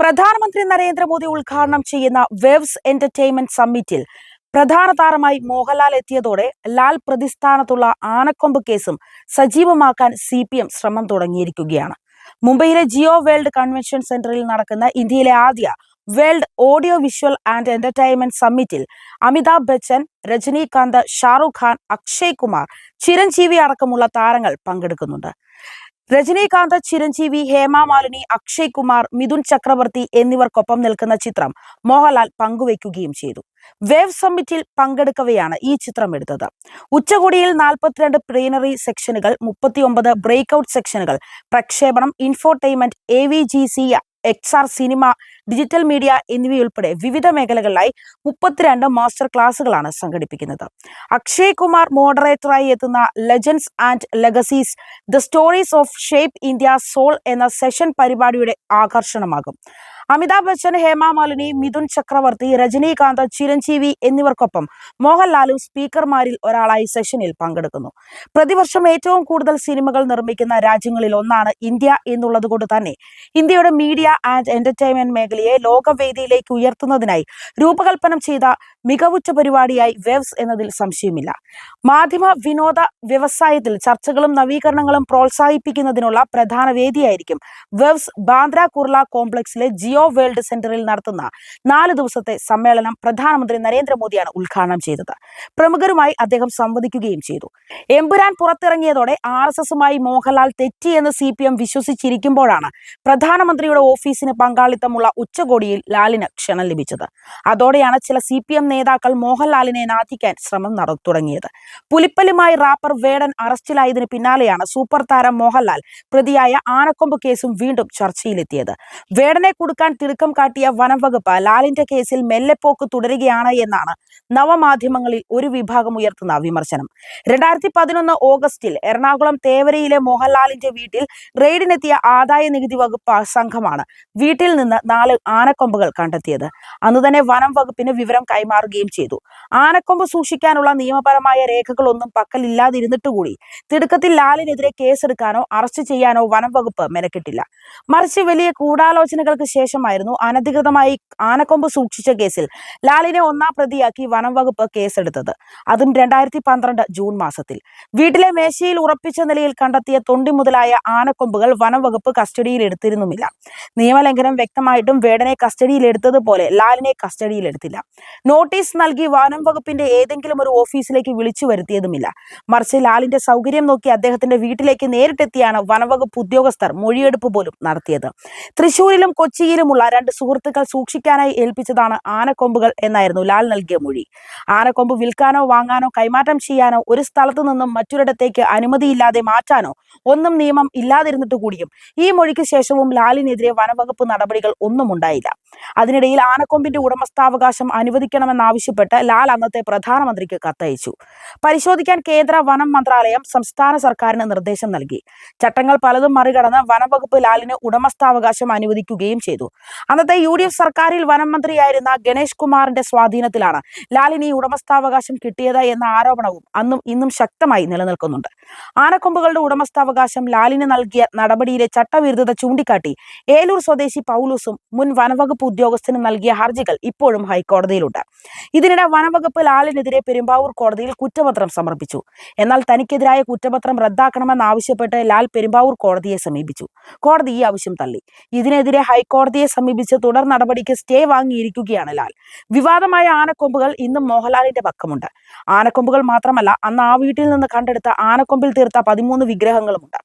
പ്രധാനമന്ത്രി നരേന്ദ്രമോദി ഉദ്ഘാടനം ചെയ്യുന്ന വേവ്സ് എന്റർടൈൻമെന്റ് സമ്മിറ്റിൽ പ്രധാന താരമായി മോഹൻലാൽ എത്തിയതോടെ ലാൽ പ്രതിസ്ഥാനത്തുള്ള ആനക്കൊമ്പ് കേസും സജീവമാക്കാൻ സി പി എം ശ്രമം തുടങ്ങിയിരിക്കുകയാണ്. മുംബൈയിലെ ജിയോ വേൾഡ് കൺവെൻഷൻ സെന്ററിൽ നടക്കുന്ന ഇന്ത്യയിലെ ആദ്യ world audio visual and entertainment സമ്മിറ്റിൽ Amitabh Bachchan Rajinikanth Shahrukh Khan Akshay Kumar Chiranjeevi അടക്കമുള്ള താരങ്ങൾ പങ്കെടുക്കുന്നുണ്ട്. രജനീകാന്ത് ചിരഞ്ജീവി ഹേമ മാലിനി അക്ഷയ് കുമാർ മിഥുൻ ചക്രവർത്തി എന്നിവർക്കൊപ്പം നിൽക്കുന്ന ചിത്രം മോഹൻലാൽ പങ്കുവയ്ക്കുകയും ചെയ്തു. വേവ് സമ്മിറ്റിൽ പങ്കെടുക്കവെയാണ് ഈ ചിത്രം എടുത്തത്. ഉച്ചകോടിയിൽ നാൽപ്പത്തിരണ്ട് പ്ലീനറി സെക്ഷനുകൾ മുപ്പത്തിയൊമ്പത് ബ്രേക്ക്ഔട്ട് സെക്ഷനുകൾ പ്രക്ഷേപണം infotainment A V G C X R cinema digital media എന്നിവയുൾപ്പെടെ വിവിധ മേഖലകളിലായി മുപ്പത്തിരണ്ട് മാസ്റ്റർ ക്ലാസുകളാണ് സംഘടിപ്പിക്കുന്നത്. അക്ഷയ് കുമാർ മോഡറേറ്ററായി എത്തുന്ന legends and legacies the stories of shape India soul എന്ന സെഷൻ പരിപാടിയുടെ ആകർഷണമാകും. അമിതാഭ് ബച്ചൻ ഹേമ മാലിനി മിഥുൻ ചക്രവർത്തി രജനീകാന്ത് ചിരഞ്ജീവി എന്നിവർക്കൊപ്പം മോഹൻലാലും സ്പീക്കർമാരിൽ ഒരാളായി സെഷനിൽ പങ്കെടുക്കുന്നു. പ്രതിവർഷം ഏറ്റവും കൂടുതൽ സിനിമകൾ നിർമ്മിക്കുന്ന രാജ്യങ്ങളിൽ ഒന്നാണ് ഇന്ത്യ എന്നുള്ളത് കൊണ്ട് തന്നെ ഇന്ത്യയുടെ മീഡിയ ആൻഡ് എന്റർടൈൻമെന്റ് മേഖലയെ ലോകവേദിയിലേക്ക് ഉയർത്തുന്നതിനായി രൂപകൽപ്പന ചെയ്ത മികവുറ്റ പരിപാടിയായി വെവ്സ് എന്നതിൽ സംശയമില്ല. മാധ്യമ വിനോദ വ്യവസായത്തിൽ ചർച്ചകളും നവീകരണങ്ങളും പ്രോത്സാഹിപ്പിക്കുന്നതിനുള്ള പ്രധാന വേദിയായിരിക്കും വെവ്സ് ബാന്ദ്ര കുർള കോംപ്ലക്സിലെ ജിയോ വേൾഡ് സെന്ററിൽ നടത്തുന്ന നാല് ദിവസത്തെ സമ്മേളനം പ്രധാനമന്ത്രി നരേന്ദ്രമോദിയാണ് ഉദ്ഘാടനം ചെയ്തത്. പ്രമുഖരുമായി അദ്ദേഹം സംവദിക്കുകയും ചെയ്തു. എമ്പുരാൻ പുറത്തിറങ്ങിയതോടെ ആർ എസ് എസുമായി മോഹൻലാൽ തെറ്റിയെന്ന് സി പി എം വിശ്വസിച്ചിരിക്കുമ്പോഴാണ് പ്രധാനമന്ത്രിയുടെ ഓഫീസിന് പങ്കാളിത്തമുള്ള ഉച്ചകോടിയിൽ ലാലിന് ക്ഷണം ലഭിച്ചത്. അതോടെയാണ് ചില സി പി എം നേതാക്കൾ മോഹൻലാലിനെ നാഥിക്കാൻ ശ്രമം നട തുടങ്ങിയത്. പുലിപ്പല്ലുമായി റാപ്പർ വേടൻ അറസ്റ്റിലായതിനു പിന്നാലെയാണ് സൂപ്പർ താരം മോഹൻലാൽ പ്രതിയായ ആനക്കൊമ്പ് കേസും വീണ്ടും ചർച്ചയിലെത്തിയത്. വേടനെ കൊടുക്കാൻ തിടുക്കം കാട്ടിയ വനം വകുപ്പ് ലാലിന്റെ കേസിൽ മെല്ലെപ്പോക്ക് തുടരുകയാണ് എന്നാണ് നവമാധ്യമങ്ങളിൽ ഒരു വിഭാഗം ഉയർത്തുന്ന വിമർശനം. രണ്ടായിരത്തി പതിനൊന്ന് ഓഗസ്റ്റിൽ എറണാകുളം തേവരയിലെ മോഹൻലാലിന്റെ വീട്ടിൽ റെയ്ഡിനെത്തിയ ആദായ നികുതി വകുപ്പ് സംഘമാണ്. വീട്ടിൽ നിന്ന് നാല് ആനക്കൊമ്പുകൾ കണ്ടെത്തിയത്. അന്ന് തന്നെ വനം വകുപ്പിന് വിവരം കൈമാറുകയും ചെയ്തു. ആനക്കൊമ്പ് സൂക്ഷിക്കാനുള്ള നിയമപരമായ രേഖകളൊന്നും പക്കലില്ലാതിരുന്നിട്ട് കൂടി തിടുക്കത്തിൽ ലാലിനെതിരെ കേസെടുക്കാനോ അറസ്റ്റ് ചെയ്യാനോ വനം വകുപ്പ് മെനക്കെട്ടില്ല. മറിച്ച് വലിയ കൂടാലോചനകൾക്ക് ശേഷമായിരുന്നു അനധികൃതമായി ആനക്കൊമ്പ് സൂക്ഷിച്ച കേസിൽ ലാലിനെ ഒന്നാം പ്രതിയാക്കി വനം വകുപ്പ് കേസെടുത്തത്. അതും രണ്ടായിരത്തി പന്ത്രണ്ട് ജൂൺ മാസത്തിൽ. വീട്ടിലെ മേശയിൽ ഉറപ്പിച്ച നിലയിൽ കണ്ടെത്തിയ തൊണ്ടി മുതലായ ആനക്കൊമ്പുകൾ വനം വകുപ്പ് കസ്റ്റഡിയിൽ എടുത്തിരുന്നുമില്ല നിയമലംഘനം വ്യക്തമായിട്ടും വേടനെ കസ്റ്റഡിയിൽ എടുത്തതുപോലെ ലാലിനെ കസ്റ്റഡിയിൽ എടുത്തില്ല നോട്ടീസ് നൽകി വനം വകുപ്പിന്റെ ഏതെങ്കിലും ഒരു ഓഫീസിലേക്ക് വിളിച്ചു വരുത്തിയതുമില്ല. മറിച്ച് ലാലിന്റെ സൗകര്യം നോക്കി അദ്ദേഹത്തിന്റെ വീട്ടിലേക്ക് നേരിട്ടെത്തിയാണ് വനവകുപ്പ് ഉദ്യോഗസ്ഥർ മൊഴിയെടുപ്പ് പോലും നടത്തിയത്. തൃശൂരിലും കൊച്ചിയിലുമുള്ള രണ്ട് സുഹൃത്തുക്കൾ സൂക്ഷിക്കാനായി ഏൽപ്പിച്ചതാണ് ആനക്കൊമ്പുകൾ എന്നായിരുന്നു ലാൽ നൽകിയ മൊഴി. ആനക്കൊമ്പ് വിൽക്കാനോ വാങ്ങാനോ കൈമാറ്റം ചെയ്യാനോ ഒരു സ്ഥലത്തു നിന്നും മറ്റൊരിടത്തേക്ക് അനുമതിയില്ലാതെ മാറ്റാനോ ഒന്നും നിയമം ഇല്ലാതിരുന്നിട്ട് കൂടിയും ഈ മൊഴിക്ക് ശേഷവും ലാലിനെതിരെ വനവകുപ്പ് നടപടികൾ ഒന്നും ഉണ്ടായില്ല അതിനിടയിൽ ആനക്കൊമ്പിന്റെ ഉടമസ്ഥാവകാശം അനുവദിക്കണമെന്നാവശ്യപ്പെട്ട് ലാൽ അന്നത്തെ പ്രധാനമന്ത്രിക്ക് കത്തയച്ചു. പരിശോധിക്കാൻ കേന്ദ്ര വനം മന്ത്രാലയം സംസ്ഥാന സർക്കാരിന് നിർദ്ദേശം നൽകി. ചട്ടങ്ങൾ പലതും മറികടന്ന് വനംവകുപ്പ് ലാലിന് ഉടമസ്ഥാവകാശം അനുവദിക്കുകയും ചെയ്തു. അന്നത്തെ യു ഡി എഫ് സർക്കാരിൽ വനം മന്ത്രിയായിരുന്ന ഗണേഷ് കുമാറിന്റെ സ്വാധീനത്തിലാണ് ലാലിന് ഈ ഉടമസ്ഥാവകാശം കിട്ടിയത് എന്ന ആരോപണവും അന്നും ഇന്നും ശക്തമായി നിലനിൽക്കുന്നുണ്ട്. ആനക്കൊമ്പുകളുടെ ഉടമസ്ഥാവകാശം ലാലിന് നൽകിയ നടപടിയിലെ ചട്ടവിരുദ്ധത ചൂണ്ടിക്കാട്ടി ഏലൂർ സ്വദേശി പൗലൂസും മുൻ വനവകുപ്പ് ഉദ്യോഗസ്ഥന് നൽകിയ ഹർജികൾ ഇപ്പോഴും ഹൈക്കോടതിയിലുണ്ട്. ഇതിനിടെ വനംവകുപ്പ് ലാലിനെതിരെ പെരുമ്പാവൂർ കോടതിയിൽ കുറ്റപത്രം സമർപ്പിച്ചു. എന്നാൽ തനിക്കെതിരായ കുറ്റപത്രം റദ്ദാക്കണമെന്നാവശ്യപ്പെട്ട് ലാൽ പെരുമ്പാവൂർ കോടതിയെ സമീപിച്ചു. കോടതി ഈ ആവശ്യം തള്ളി. ഇതിനെതിരെ ഹൈക്കോടതിയെ സമീപിച്ച് തുടർ നടപടിക്ക് സ്റ്റേ വാങ്ങിയിരിക്കുകയാണ് ലാൽ. വിവാദമായ ആനക്കൊമ്പുകൾ ഇന്നും മോഹൻലാലിന്റെ പക്കമുണ്ട്. ആനക്കൊമ്പുകൾ മാത്രമല്ല അന്ന് ആ വീട്ടിൽ നിന്ന് കണ്ടെടുത്ത ആനക്കൊമ്പിൽ തീർത്ത പതിമൂന്ന് വിഗ്രഹങ്ങളുമുണ്ട്.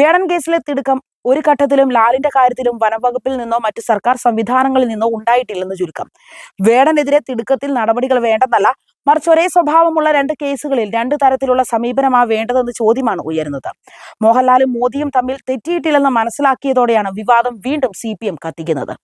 വേടൻ കേസിലെ തിടുക്കം ഒരു ഘട്ടത്തിലും ലാലിന്റെ കാര്യത്തിലും വനംവകുപ്പിൽ നിന്നോ മറ്റ് സർക്കാർ സംവിധാനങ്ങളിൽ നിന്നോ ഉണ്ടായിട്ടില്ലെന്ന് ചുരുക്കം. വേടനെതിരെ തിടുക്കത്തിൽ നടപടികൾ വേണ്ടെന്നല്ല മറിച്ച് ഒരേ സ്വഭാവമുള്ള രണ്ട് കേസുകളിൽ രണ്ട് തരത്തിലുള്ള സമീപനമാ വേണ്ടതെന്ന് ചോദ്യമാണ് ഉയരുന്നത്. മോഹൻലാലും മോദിയും തമ്മിൽ തെറ്റിയിട്ടില്ലെന്ന് മനസ്സിലാക്കിയതോടെയാണ് വിവാദം വീണ്ടും സി കത്തിക്കുന്നത്.